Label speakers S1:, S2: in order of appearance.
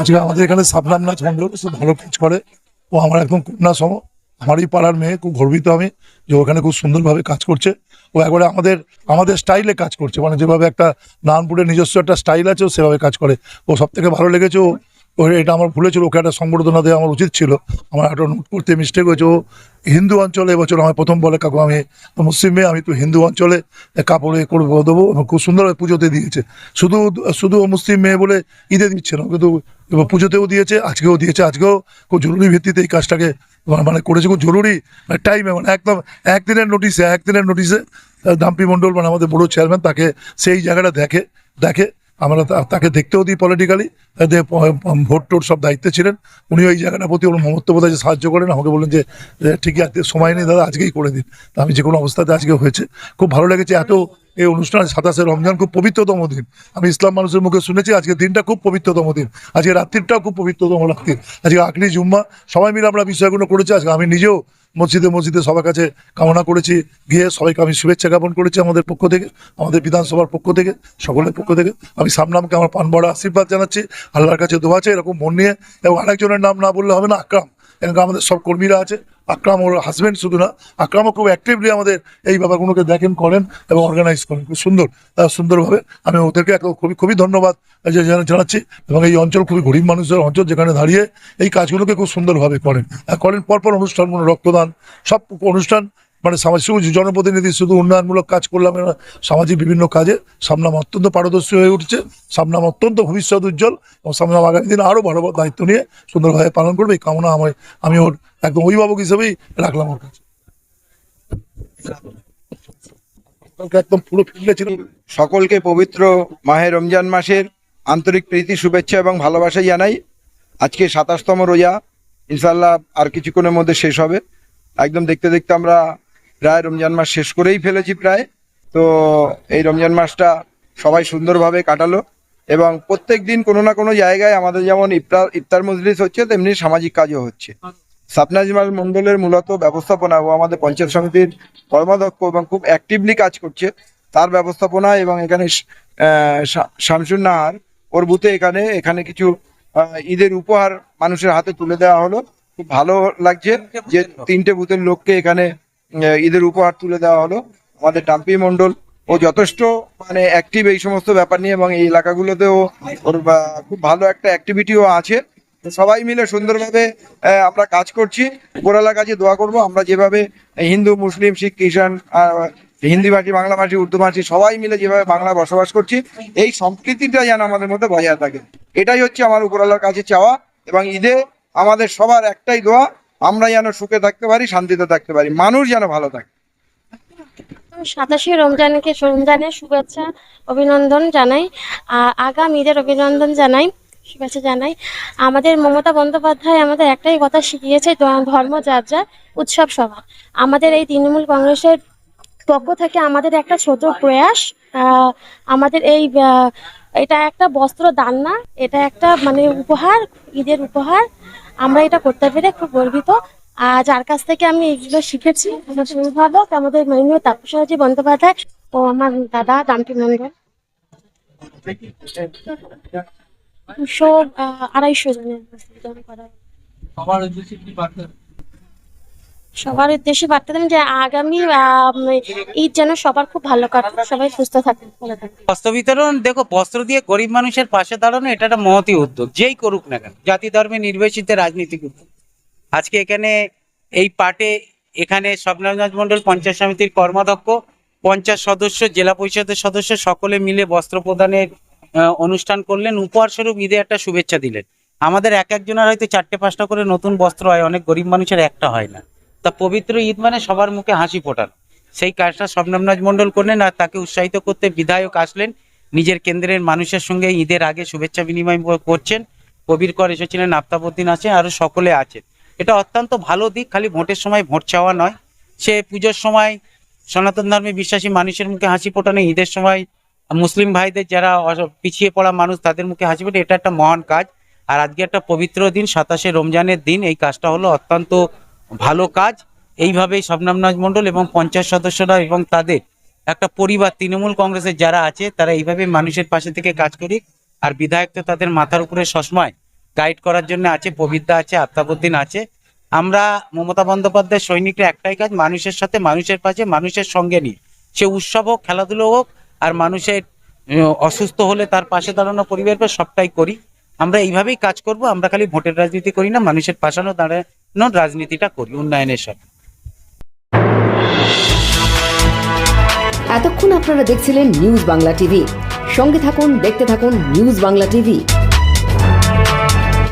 S1: আজকে আমাদের এখানে সাবনাম নাচ সে ভালো কাজ করে। ও আমার একদম কন্যা সম আমারই পাড়ার মেয়ে, খুব গর্বিত আমি যে ওখানে খুব সুন্দরভাবে কাজ করছে। ও একবারে আমাদের আমাদের স্টাইলে কাজ করছে। মানে যেভাবে একটা নারায়ণপুরের নিজস্ব একটা স্টাইল আছে, ও সেভাবে কাজ করে। ও সব থেকে ভালো লেগেছে ও এটা আমার ভুলে ছিল। ওকে একটা সংবর্ধনা দেওয়া আমার উচিত ছিল। আমার একটা নোট করতে মিস্টেক হয়েছে। ও হিন্দু অঞ্চলে এবছর আমার প্রথম বলে কাকু, আমি মুসলিম আমি তো হিন্দু অঞ্চলে কাপড়ে করব দেবো খুব সুন্দরভাবে পুজোতে দিয়েছে। শুধু শুধু মুসলিম মেয়ে বলে ঈদে দিচ্ছে না, কিন্তু পুজোতেও দিয়েছে, আজকেও দিয়েছে, আজকেও খুব জরুরি ভিত্তিতে এই কাজটাকে মানে- মানে করেছে, খুব জরুরি মানে টাইমে মানে একদম একদিনের নোটিশে একদিনের নোটিশে দাম্পি মণ্ডল মানে আমাদের বড় চেয়ারম্যান তাকে সেই জায়গাটা দেখে দেখে আমরা তাকে দেখতেও দিই পলিটিক্যালি ভোট টোট সব দায়িত্বে ছিলেন। উনি ওই জায়গাটার প্রতি ওর মমত্ব বোধ আছে সাহায্য করেন, আমাকে বললেন যে ঠিকই আছে, সময় নেই দাদা, আজকেই করে দিন। আমি যে কোনো অবস্থাতে আজকে হয়েছে। খুব ভালো লেগেছে এত এই অনুষ্ঠান সাতাশে রমজান, খুব পবিত্রতম দিন। আমি ইসলাম মানুষের মুখে শুনেছি, আজকে দিনটা খুব পবিত্রতম দিন। আজকে রাত্রিটাও খুব পবিত্রতম রাত্রি আজকে আকলি জুম্মা, সবাই মিলে আমরা বিষয়গুলো করেছি। আজকে আমি নিজেও মসজিদে মসজিদে সবার কাছে কামনা করেছি। গিয়ে সবাইকে আমি শুভেচ্ছা জ্ঞাপন করেছি আমাদের পক্ষ থেকে, আমাদের বিধানসভার পক্ষ থেকে, সকলের পক্ষ থেকে। আমি সামনামকে আমার পান বড় আশীর্বাদ জানাচ্ছি। আল্লাহর কাছে দোয়া আছে এরকম মন নিয়ে। এবং আরেকজনের নাম না বললে হবে না, আকরাম। এখানকার আমাদের সব কর্মীরা আছে। আক্রাম ওর হাজব্যান্ড শুধু না, আকরামও খুব অ্যাক্টিভলি আমাদের এই ব্যাপারগুলোকে দেখেন করেন এবং অর্গানাইজ করেন। খুব সুন্দর সুন্দরভাবে। আমি ওদেরকে খুবই খুবই ধন্যবাদ জানাচ্ছি এবং এই অঞ্চল খুবই গরিব মানুষের অঞ্চল যেখানে দাঁড়িয়ে এই কাজগুলোকে খুব সুন্দরভাবে করেন। করেন পরপর অনুষ্ঠান রক্তদান, সব অনুষ্ঠান মানে সামাজিক জনপ্রতিনিধি শুধু উন্নয়নমূলক কাজ করলাম সামাজিক বিভিন্ন কাজে। সামনাম অত্যন্ত পারদর্শী হয়ে উঠছে। সামনাম অত্যন্ত ভবিষ্যৎ উজ্জ্বল এবং সামনাম আগামী দিনে আরও বড় দায়িত্ব নিয়ে সুন্দরভাবে পালন করবে। এই কামনা আমি আমি ওর একদম অভিভাবক হিসেবেই রাখলাম ওর কাছে। একদম পুরো ছিল।
S2: সকলকে পবিত্র মাহে রমজান মাসের আন্তরিক প্রীতি, শুভেচ্ছা এবং ভালোবাসা জানাই। আজকে সাতাশতম রোজা। ইনশাল্লাহ আর কিছুক্ষণের মধ্যে শেষ হবে। একদম দেখতে দেখতে আমরা প্রায় রমজান মাস শেষ করেই ফেলেছি প্রায়। তো এই রমজান মাসটা সবাই সুন্দরভাবে কাটালো এবং প্রত্যেক দিন কোনো না কোনো জায়গায় আমাদের যেমন ইফতার ইফতার মজলিস হচ্ছে, তেমনি সামাজিক কাজও হচ্ছে। সাপনাজমাল মন্ডলের মূলত ব্যবস্থাপনা ও আমাদের পঞ্চায়েত সমিতির কর্মাধ্যক্ষ এবং খুব অ্যাক্টিভলি কাজ করছে, তার ব্যবস্থাপনা এবং এখানে শামসুন নাহার, ওর বুথে এখানে এখানে কিছু ঈদের উপহার মানুষের হাতে তুলে দেওয়া হলো। খুব ভালো লাগছে যে তিনটে বুথের লোককে এখানে ঈদের উপহার তুলে দেওয়া হলো। আমাদের টাম্পি মন্ডল ও যথেষ্ট মানে অ্যাক্টিভ এই সমস্ত ব্যাপার নিয়ে এবং এই এলাকাগুলোতেও ওর খুব ভালো একটা অ্যাক্টিভিটিও আছে। সবাই মিলে সুন্দরভাবে আমরা কাজ করছি। উপরালার কাছে দোয়া করব, আমরা যেভাবে হিন্দু, মুসলিম, শিখ, খ্রিস্টান হিন্দি ভাষী, বাংলা ভাষী, উর্দু ভাষী, সবাই মিলে যেভাবে বাংলা বসবাস করছি, এই সম্প্রীতিটা যেন আমাদের মধ্যে বজায় থাকে। এটাই হচ্ছে আমার উপরালার কাছে চাওয়া এবং ঈদে আমাদের সবার একটাই দোয়া আমরা যেন সুখে থাকতে পারি, শান্তিতে থাকতে পারি, মানুষ যেন ভালো থাকে।
S3: সাতাশে রমজানকে রমজানের শুভেচ্ছা, অভিনন্দন জানাই আগাম ঈদের অভিনন্দন জানাই, শুভেচ্ছা জানাই। আমাদের মমতা বন্দ্যোপাধ্যায় আমাদের একটাই কথা শিখিয়েছে ধর্ম যার যার, উৎসব সভা আমাদের এই তৃণমূল কংগ্রেসের পক্ষ থেকে আমাদের একটা ছোট প্রয়াস আমাদের এই এটা একটা বস্ত্র দান না, এটা একটা মানে উপহার, ঈদের উপহার। আমরা এটা করতে পেরে খুব গর্বিত। আর যার কাছ থেকে আমি এগুলো শিখেছি অভিভাবক আমাদের মাননীয় তাপসাজি বন্দ্যোপাধ্যায় ও আমার দাদা দামটি মন্ডল দুশো আড়াইশো জনের করা।
S4: সবার উদ্দেশ্যে বার্তা
S3: দেন যে আগামী ঈদ যেন সবার খুব ভালো কাটুক, সবাই সুস্থ থাকুক
S4: বস্ত্র বিতরণ, দেখো, বস্ত্র দিয়ে গরিব মানুষের পাশে দাঁড়ানো, এটা একটা মহতি উদ্যোগ, যেই করুক না কেন, জাতি ধর্মে নির্বাচিত রাজনীতিক উদ্যোগ আজকে এখানে এই পাটে এখানে স্বপ্নরাজ মন্ডল পঞ্চায়েত সমিতির কর্মাধ্যক্ষ, পঞ্চায়েত সদস্য, জেলা পরিষদের সদস্য, সকলে মিলে বস্ত্র প্রদানের অনুষ্ঠান করলেন। উপহার স্বরূপ ঈদে একটা শুভেচ্ছা দিলেন। আমাদের এক একজনের হয়তো চারটে পাঁচটা করে নতুন বস্ত্র হয়, অনেক গরিব মানুষের একটা হয় না। তা পবিত্র ঈদ মানে সবার মুখে হাসি ফোটান। সেই কাজটা স্বপ্নরাজ মন্ডল করলেন আর তাকে উৎসাহিত করতে বিধায়ক আসলেন। নিজের কেন্দ্রের মানুষের সঙ্গে ঈদের আগে শুভেচ্ছা বিনিময় করছেন। কবির কর এসেছিলেন, আফতাবুদ্দিন আছে আরও সকলে আছেন। এটা অত্যন্ত ভালো দিক, খালি ভোটের সময় ভোট চাওয়া নয়। সে পুজোর সময় সনাতন ধর্মে বিশ্বাসী মানুষের মুখে হাসি ফোটানো, ঈদের সময় মুসলিম ভাইদের যারা পিছিয়ে পড়া মানুষ, তাদের মুখে হাসি ফোটে এটা একটা মহান কাজ। আর আজকে একটা পবিত্র দিন, সাতাশে রমজানের দিন। এই কাজটা হলো অত্যন্ত ভালো কাজ। এইভাবেই শবনামনাজ মণ্ডল এবং পঞ্চায়েত সদস্যরা এবং তাদের একটা পরিবার, তৃণমূল কংগ্রেসের যারা আছে, তারা এইভাবে মানুষের পাশে থেকে কাজ করি। আর বিধায়ক তো তাদের মাথার উপরে সসময় গাইড করার জন্য আছে, পবিত্রা আছে আত্মাবুদ্দিন আছে। আমরা মমতা বন্দ্যোপাধ্যায় সৈনিকরা একটাই কাজ, মানুষের সাথে মানুষের পাশে, মানুষের সঙ্গে নিয়ে। সে উৎসব হোক, খেলাধুলো হোক, আর মানুষের অসুস্থ হলে তার পাশে দাঁড়ানো পরিবারের সবটাই করি। আমরা এইভাবেই কাজ করব, আমরা খালি ভোটের রাজনীতি করি না, মানুষের পাশানো দাঁড়ানোর রাজনীতিটা করি, উন্নয়নের সাথে।
S5: এতক্ষণ আপনারা দেখছিলেন নিউজ বাংলা টিভি। সঙ্গে থাকুন, দেখতে থাকুন নিউজ বাংলা টিভি।